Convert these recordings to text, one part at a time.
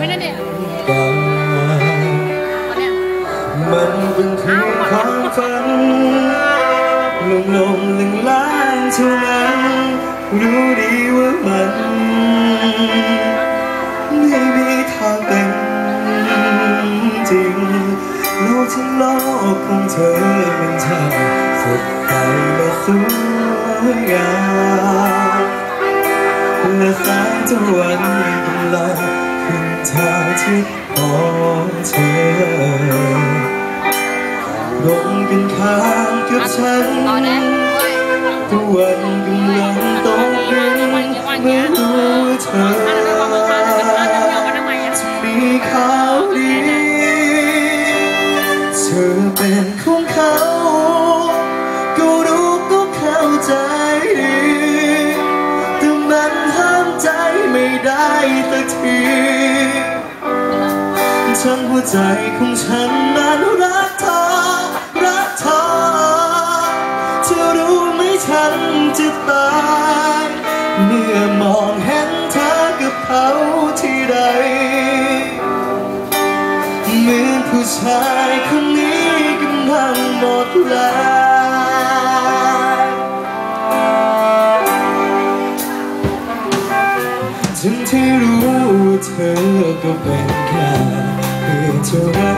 ไปนั่นเด็กมันเป็นเพียงความฝันลงลงลึงล้างเท่านั้นรู้ดีว่ามันไม่มีทางเป็นจริงโลกทั้งโลกของเธอเป็นทางสดใสและสวยงามและแสงตะวันกำลัง ขึ้นทางที่ของเธอลงเป็นข้างกับฉันต่อนะตะวันกำลังตกดินเมื่อรู้เธอมีข่าวดีเธอเป็นของเขา ไม่ได้สักทีทั้งหัวใจของฉันนั้นรักเธอ รักเธอเธอรู้ไหมฉันจะตาย เมื่อมองเห็นเธอกับเขาที่ใดเหมือนผู้ชายคนนี้กำลังหมดแรง รู้เธอก็เป็นแค่เพียงเท่านั้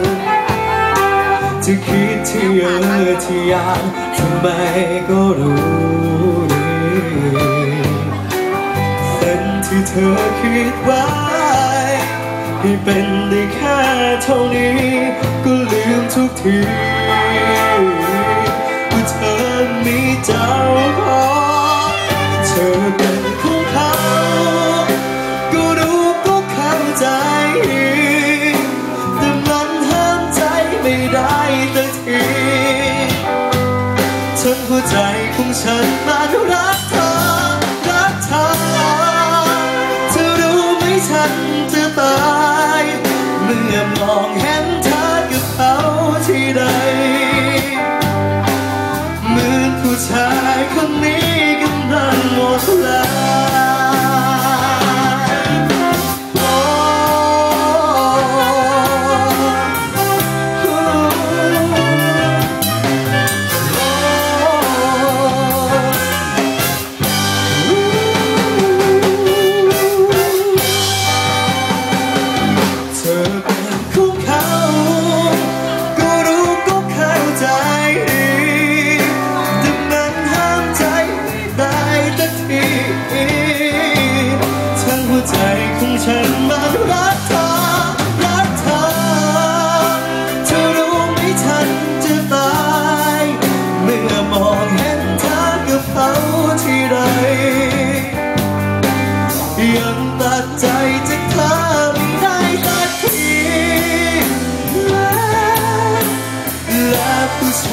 นจะคิดที่เยอะที่ยากทำไมก็รู้ดีเส้นที่เธอคิดไว้ให้เป็นได้แค่เท่านี้ ก็ลืมทุกทีว่าเธอมีเจ้า นหัวใจของฉันมันรักเธอ รักเธอ เธอรู้ไหมฉันจะตาย เมื่อมองเห็นเธอกับเขาที่ใดเหมือนผู้ชายคนนี้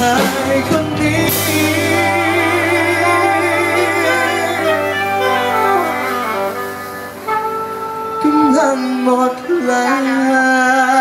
และผู้ชาย